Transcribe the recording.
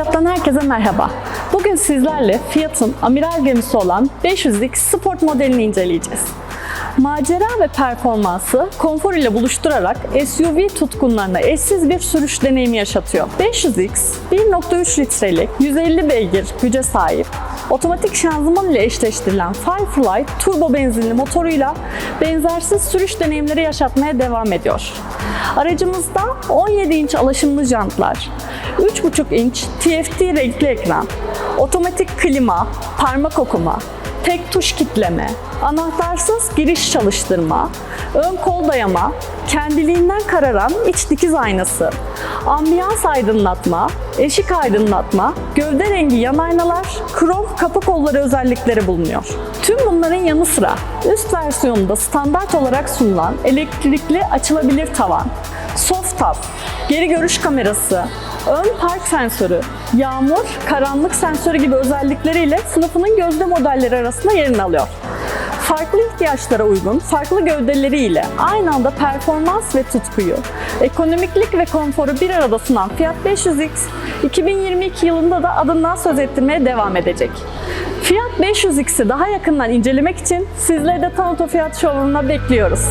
Herkese merhaba. Bugün sizlerle Fiat'ın amiral gemisi olan 500X Sport modelini inceleyeceğiz. Macera ve performansı konfor ile buluşturarak SUV tutkunlarına eşsiz bir sürüş deneyimi yaşatıyor. 500X 1.3 litrelik 150 beygir güce sahip otomatik şanzıman ile eşleştirilen Firefly turbo benzinli motoruyla benzersiz sürüş deneyimleri yaşatmaya devam ediyor. Aracımızda 17 inç alaşımlı jantlar, 3.5 inç TFT renkli ekran, otomatik klima, parmak okuma, tek tuş kitleme, anahtarsız giriş çalıştırma, ön kol dayama, kendiliğinden kararan iç dikiz aynası, ambiyans aydınlatma, eşik aydınlatma, gövde rengi yan aynalar, krom kapı kolları özellikleri bulunuyor. Tüm bunların yanı sıra üst versiyonunda standart olarak sunulan elektrikli açılabilir tavan, soft top, geri görüş kamerası, ön park sensörü, yağmur, karanlık sensörü gibi özellikleriyle sınıfının gözde modelleri arasında yerini alıyor. Farklı ihtiyaçlara uygun, farklı gövdeleriyle aynı anda performans ve tutkuyu, ekonomiklik ve konforu bir arada sunan Fiat 500X, 2022 yılında da adından söz ettirmeye devam edecek. Fiat 500X'i daha yakından incelemek için sizleri de Tanıto Fiyat Showroom'una bekliyoruz.